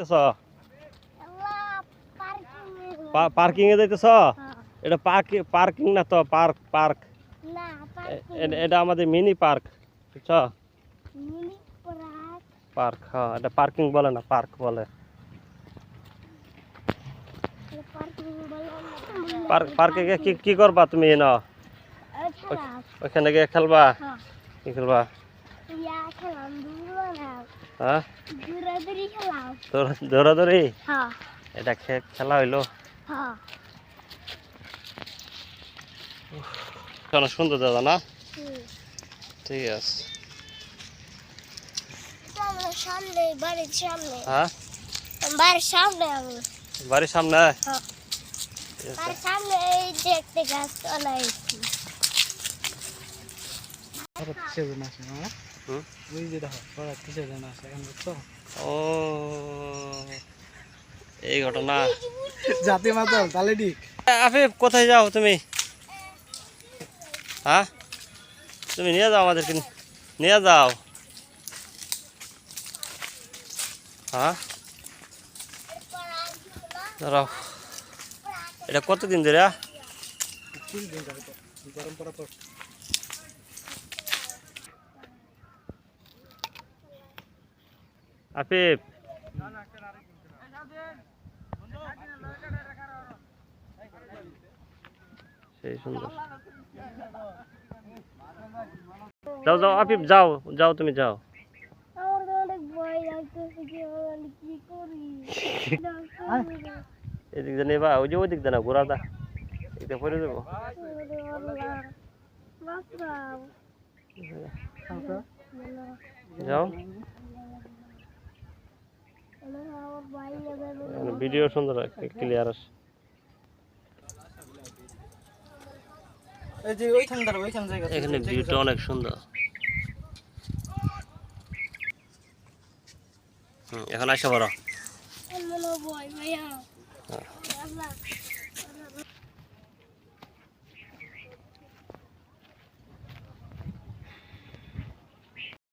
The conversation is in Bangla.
যাইতেছ? পার্কিং এ যাইতেছ। এটা পার্ক পার্কিং না তো পার্ক পার্ক এটা আমাদের মিনি পার্ক বুঝছ? পার্ক হ্যাঁ এটা পার্কিং বলে না পার্ক বলে। পার্কে গিয়ে কি কি করবা তুমি না ওখানে গিয়ে খেলবা? হ্যাঁ। কি খেলবা? না হ্যাঁ। খেলাম দৌড়াদৌড়ি হ্যাঁ। এটা খেলা হইল? হ্যাঁ। অনেক সুন্দর দাদা না? ঠিক আছে। সামনে বাড়ির সামনে। হ্যাঁ? বাড়ির সামনে আমি। বাড়ির সামনে? হ্যাঁ। বাড়ির সামনে এই যে একটা গাছ তলাইছি হঠাৎ কিসের জন্য আসে না ওই যে দেখো হঠাৎ কিসের জন্য আসে এখন বুঝছ? ও এই ঘটনা। জাতি মাতাল তালে ঠিক। আফিফ কোথায় যাও তুমি? হ্যাঁ? তুমি নিয়ে যাও আমাদেরকে নিয়ে যাও। হ্যাঁ? দাঁড়াও। এটা কতদিন ধরে? তিন দিন যাবে তো গরম পড়া পর আফিফ সেই সুন্দর। যাও যাও আফিফ যাও যাও তুমি যাও। এদিক দিয়ে নেবা ওই যে ওই দিক দিয়ে না ঘোরাটা এটা পরে দেবো যাও। ভিডিও সুন্দর ক্লিয়ার আসে। এই যে ওইখান দাঁড়া ওইখান জায়গা এখানে ভিউটা অনেক সুন্দর। হুম, এখন আসা বড়। ভাইয়া।